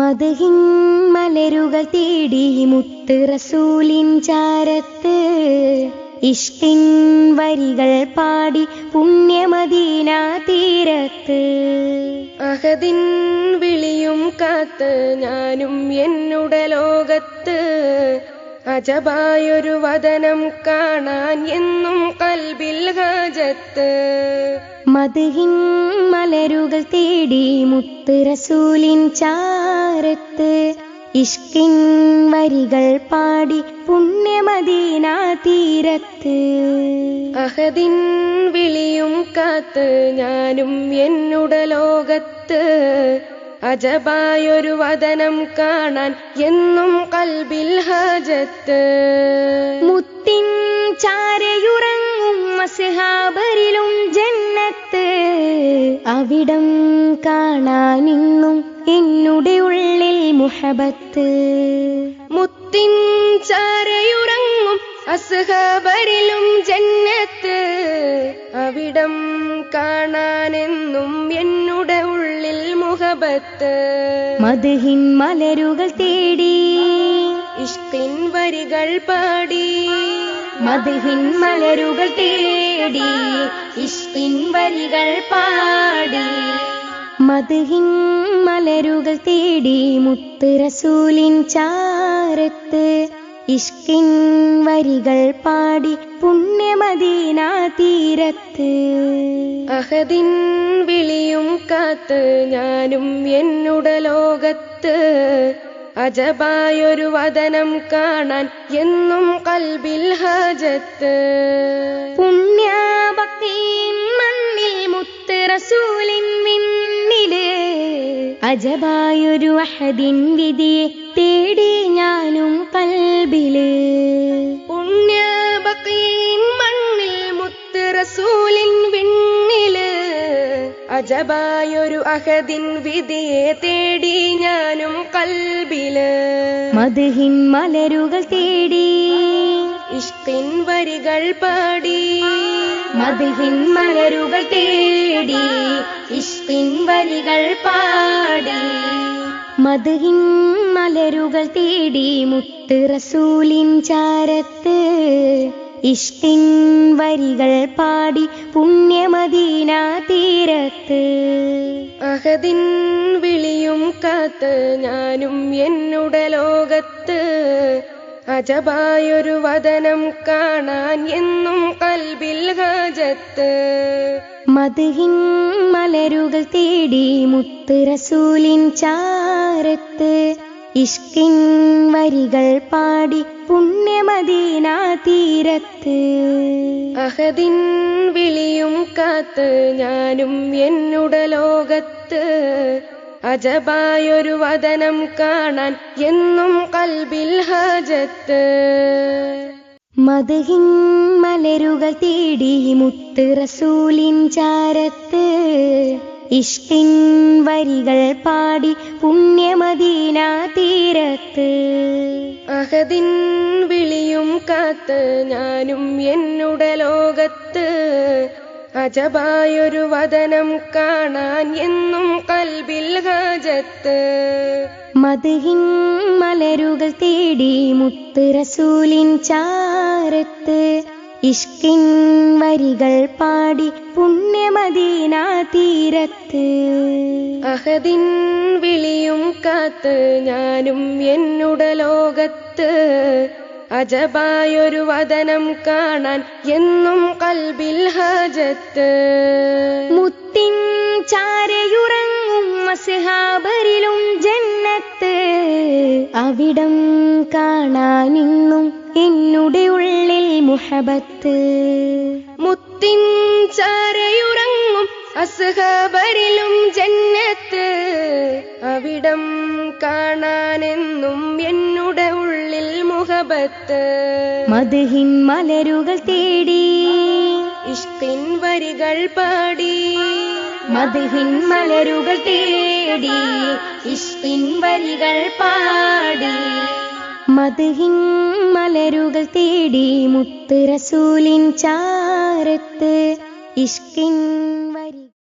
മധുഹിൻ മലരുകൾ തേടി മുത്ത് റസൂലിൻ ചാരത്ത്. ഇഷ്കിൻ വരികൾ പാടി പുണ്യമദീന തീരത്ത്. അഹദിൻ വിളിയും കാത്ത് ഞാനും എന്നുട ലോകത്ത്. അജബായൊരു വദനം കാണാൻ എന്നും കൽബിൽ ഹാജത്ത്. മലരുകൾ തേടി മുത്ത് റസൂലിൻ ചാരത്ത് ഇഷ്കിൻ വരികൾ പാടി പുണ്യമദീന തീരത്ത്. അഹദിൻ വിളിയും കാത്ത് ഞാനും എന്നുട ലോകത്ത് അജബായൊരു വതനം കാണാൻ എന്നും കൽബിൽ ഹജത്ത്. മുത്തിൻ ചാരയുറങ്ങും മസ്ഹാബരിലും ജന്നത്ത് അവിടം കാണാനിന്നും എന്നുടെ ഉള്ളിൽ മുഹബത്ത്. മുത്തിൻ ചാരയുറങ്ങും അസ്ഹബരിലും ജന്നത്ത്. അവിടം കാണാനെന്നും എന്നുടെ ഉള്ളിൽ മുഹബത്ത്. മധുഹിൻ മലരുകൾ തേടി. ഇഷ്കിൻ വരികൾ പാടി. മധുഹിൻ മലരുകൾ തേടി. ഇഷ്കിൻ വരികൾ പാടി. മധുഹിൻ മലരുകൾ തേടി മുത്ത് റസൂലിൻ ചാരത്ത് ഇഷ്കിൻ വരികൾ പാടി പുണ്യമദീന തീരത്ത്. അഹദിൻ വിളിയും കാത്ത് ഞാനും എന്നുടെ ലോകത്ത് അജബായൊരു വദനം കാണാൻ എന്നും കൽബിൽ ഹാജത്ത്. അജബായൊരു അഹദിൻ വിധിയെ തേടി ഞാനും കൽബിൽ. പുണ്യബക്കീൻ മണ്ണിൽ മുത്ത് റസൂലിൻ വിണ്ണിൽ. അജബായൊരു അഹദിൻ വിധിയെ തേടി ഞാനും കൽബിൽ. മധുഹിൻ മലരുകൾ തേടി. ഇഷ്കിൻ വരികൾ പാടി. മധുഹിൻ മലരുകൾ തേടി. ഇഷ്കിൻ വരികൾ പാടി മധുഹിൻ മലരുകൾ തേടി മുത്ത് റസൂലിൻ ചാരത്ത്. ഇഷ്ടിൻ വരികൾ പാടി പുണ്യമദീന തീരത്ത്. അഹദിൻ വിളിയും കാത്ത് ഞാനും എന്നുടെ ലോകത്ത്. അജബായൊരു വദനം കാണാൻ എന്നും കൽബിൽ ഹാജത്ത്. മധുഹിൻ മലരുകൾ തേടി മുത്ത് റസൂലിൻ ചാരത്ത് ഇഷ്കിൻ വരികൾ പാടി പുണ്യമദീന തീരത്ത്. അഹദിൻ വിളിയും കാത്ത് ഞാനും എന്നുട ലോകത്ത് അജബായൊരു വതനം കാണാൻ എന്നും കൽബിൽ ഹാജത്ത്. മധുഹിൻ മലരുകൾ തേടി മുത്ത് റസൂലിൻ ചാരത്ത്. ഇഷ്കിൻ വരികൾ പാടി പുണ്യമദീന തീരത്ത്. അഹദിൻ വിളിയും കാത്ത് ഞാനും എന്നുട ലോകത്ത്. അജബായൊരു വദനം കാണാൻ എന്നും കൽബിൽ ഹാജത്ത്. മധുഹിൻ മലരുകൾ തേടി മുത്ത് റസൂലിൻ ചാരത്ത് ഇഷ്കിൻ വരികൾ പാടി പുണ്യമദീന തീരത്ത്. അഹദിൻ വിളിയും കാത്ത് ഞാനും എന്നുട ലോകത്ത്. അജബായൊരു വതനം കാണാൻ എന്നും കൽബിൽ ഹാജത്ത്. അവിടം കാണാനിന്നും എന്നുടെ ഉള്ളിൽ മുഹബത്ത്. മുത്തിൻ ചാരയുറങ്ങും അസ്ഹബരിലും ജന്നത്ത്. അവിടം കാണാനെന്നും എന്നുടെ ഉള്ളിൽ മുഹബത്ത്. മധുഹിൻ മലരുകൾ തേടി ഇഷ്കിൻ വരികൾ പാടി മധുഹിൻ മലരുകൾ തേടി ഇഷ്കിൻ വരികൾ പാടി. മധുഹിൻ മലരുകൾ തേടി മുത്ത് റസൂലിൻ ചാരത്ത് ഇഷ്കിൻ